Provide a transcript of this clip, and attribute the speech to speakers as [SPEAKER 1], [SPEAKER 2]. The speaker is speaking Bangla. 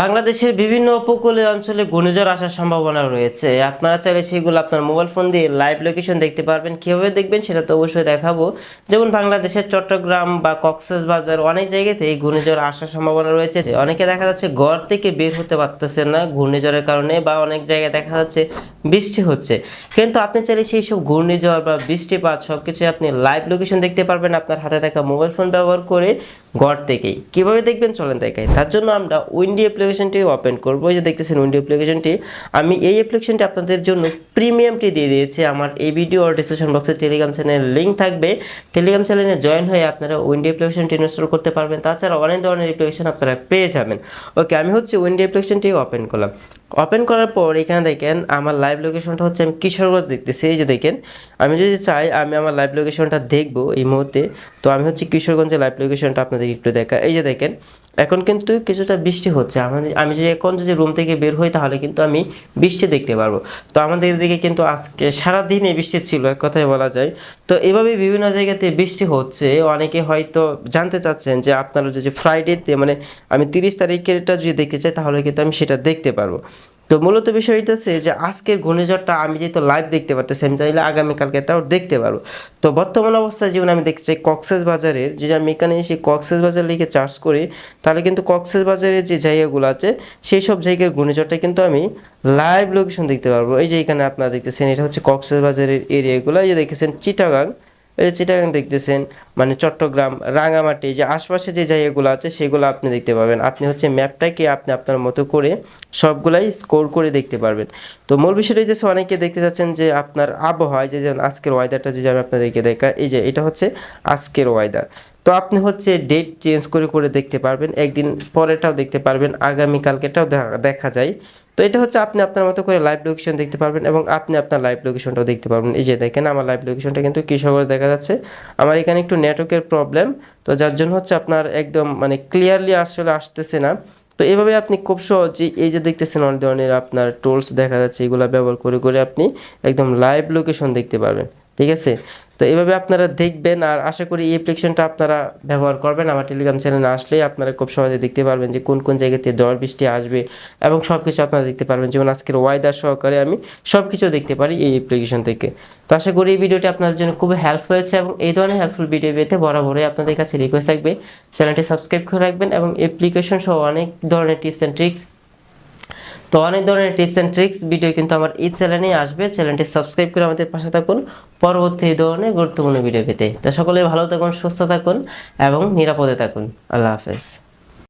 [SPEAKER 1] বাংলাদেশের বিভিন্ন উপকূলীয় অঞ্চলে ঘূর্ণিঝড় আসার সম্ভাবনা রয়েছে। আপনারা চাইলে সেগুলো আপনার মোবাইল ফোন দিয়ে লাইভ লোকেশন দেখতে পারবেন। কীভাবে দেখবেন সেটা তো অবশ্যই দেখাবো। যেমন বাংলাদেশের চট্টগ্রাম বা কক্সেস বাজার অনেক জায়গাতে এই ঘূর্ণিঝড় আসার সম্ভাবনা রয়েছে। অনেকে দেখা যাচ্ছে ঘর থেকে বের হতে পারতেছে না ঘূর্ণিঝড়ের কারণে বা অনেক জায়গায় দেখা যাচ্ছে বৃষ্টি হচ্ছে। কিন্তু আপনি চাইলে সেই সব ঘূর্ণিঝড় বা বৃষ্টিপাত সব কিছু আপনি লাইভ লোকেশন দেখতে পারবেন আপনার হাতে থাকা মোবাইল ফোন ব্যবহার করে ঘর থেকেই। কীভাবে দেখবেন চলেন দেখাই। তার জন্য আমরা উইন্ডি অ্যাপ্লিকেশনটি ওপেন করব। এই যে দেখতেছেন উইন্ডি অ্যাপ্লিকেশনটি আমি এই অ্যাপ্লিকেশনটি আপনাদের জন্য প্রিমিয়ামটি দিয়ে দিয়েছি। আমার এই ভিডিও আর ডিসক্রিপশন বক্সে টেলিগ্রাম চ্যানেলের লিঙ্ক থাকবে। টেলিগ্রাম চ্যানেলে জয়েন হয়ে আপনারা উইন্ডো অ্যাপ্লিকেশনটি ইনস্টল করতে পারবেন। তাছাড়া অনেক ধরনের অ্যাপ্লিকেশন আপনারা পেয়ে যাবেন। ওকে আমি হচ্ছে উইন্ডো অ্যাপ্লিকেশনটি ওপেন করলাম। ওপেন করার পর এখানে দেখেন আমার লাইভ লোকেশনটা হচ্ছে আমি কিশোরগঞ্জ দেখতেছি, এই যে দেখেন। আমি যদি চাই আমি আমার লাইভ লোকেশনটা দেখব এই মুহূর্তে, তো আমি হচ্ছে কিশোরগঞ্জের লাইভ লোকেশনটা আপনাদের একটু দেখা এই যে দেখেন, এখন কিন্তু কিছুটা বৃষ্টি হচ্ছে। আমাদের আমি যদি এখন যদি রুম থেকে বের হই তাহলে কিন্তু আমি বৃষ্টি দেখতে পারব। তো আমাদের এদিকে কিন্তু আজকে সারাদিন এই বৃষ্টি ছিল, এক কথায় বলা যায়। তো এভাবে বিভিন্ন জায়গাতে বৃষ্টি হচ্ছে। অনেকে হয়তো জানতে চাচ্ছেন যে আপনারা যদি ফ্রাইডেতে মানে আমি তিরিশ তারিখেরটা যদি দেখতে চাই তাহলে কিন্তু আমি সেটা দেখতে পারব। তো মূলত বিষয় হইতেছে যে আজকের ঘূর্ণিঝড়টা আমি যেহেতু লাইভ দেখতে পারতেছি, আমি চাইলে আগামীকালকে তাও দেখতে পারব। তো বর্তমান অবস্থায় যেমন আমি দেখতে চাই কক্সেস বাজারের, যদি আমি এখানে এসে কক্সেস বাজার লিখে চার্জ করি, তাহলে কিন্তু কক্সেস বাজারের যে জায়গাগুলো আছে সেই সব জায়গার ঘূর্ণিঝড়টা কিন্তু আমি লাইভ লোকেশন দেখতে পারব। এই যে এখানে আপনারা দেখতেছেন, এটা হচ্ছে কক্সেস বাজারের এরিয়াগুলো এই যে দেখেছেন, চিটাগাং। এই যে চিটাগাং দেখতেছেন মানে চট্টগ্রাম রাঙামাটি যে আশপাশে যে জায়গাগুলো আছে, সেগুলো আপনি দেখতে পাবেন। আপনি হচ্ছে ম্যাপটাকে আপনি আপনার মতো করে সবগুলাই স্কোর করে দেখতে পারবেন। তো মূল বিষয়টা হচ্ছে অনেকে দেখতে চাচ্ছেন যে আপনার আবহাওয়া যে যেমন আজকের ওয়েদারটা যদি আমি আপনাদেরকে দেখা এই যে এটা হচ্ছে আজকের ওয়েদার তো আপনি হচ্ছে ডেট চেঞ্জ করে করে দেখতে পারবেন। একদিন পরেরটাও দেখতে পারবেন আগামীকালকেটাও দেখা যায়। তো এটা হচ্ছে আপনি আপনার মতো করে লাইভ লোকেশন দেখতে পারবেন এবং আপনি আপনার লাইভ লোকেশনটাও দেখতে পারবেন। এই যে দেখেন আমার লাইভ লোকেশনটা কিন্তু কৃষকগঞ্জ দেখা যাচ্ছে। আমার এখানে একটু নেটওয়ার্কের প্রবলেম তো যার জন্য হচ্ছে আপনার একদম মানে ক্লিয়ারলি আসলে আসতেছে না। তো এভাবে আপনি খুব সহজে এই যে দেখতেছেন অনেক ধরনের আপনার টুলস দেখা যাচ্ছে, এগুলো ব্যবহার করে করে আপনি একদম লাইভ লোকেশন দেখতে পারবেন। ঠিক আছে? তো এভাবে আপনারা দেখবেন আর আশা করি এই অ্যাপ্লিকেশনটা আপনারা ব্যবহার করবেন। আমার টেলিগ্রাম চ্যানেলে আসলেই আপনারা খুব সহজে দেখতে পারবেন যে কোন কোন জায়গাতে ঝড় বৃষ্টি আসবে এবং সব কিছু আপনারা দেখতে পারবেন। যেমন আজকের ওয়েদার সহকারে আমি সব কিছু দেখতে পারি এই অ্যাপ্লিকেশন থেকে। তো আশা করি এই ভিডিওটি আপনাদের জন্য খুব হেল্প হয়েছে এবং এই ধরনের হেল্পফুল ভিডিও পেতে বরাবরই আপনাদের কাছে রিকোয়েস্ট থাকবে। চ্যানেলটি সাবস্ক্রাইব করে রাখবেন এবং অ্যাপ্লিকেশন সহ অনেক ধরনের টিপস অ্যান্ড ট্রিক্স তো অনেক ধরনের টিপস অ্যান্ড ট্রিক্স ভিডিও কিন্তু আমার এই চ্যানেলেই আসবে। চ্যানেলটি সাবস্ক্রাইব করে আমাদের পাশে থাকুন। পরবর্তী এই ধরনের গুরুত্বপূর্ণ ভিডিও পেতে। তো সকলে ভালো থাকুন, সুস্থ থাকুন এবং নিরাপদে থাকুন। আল্লাহ হাফেজ।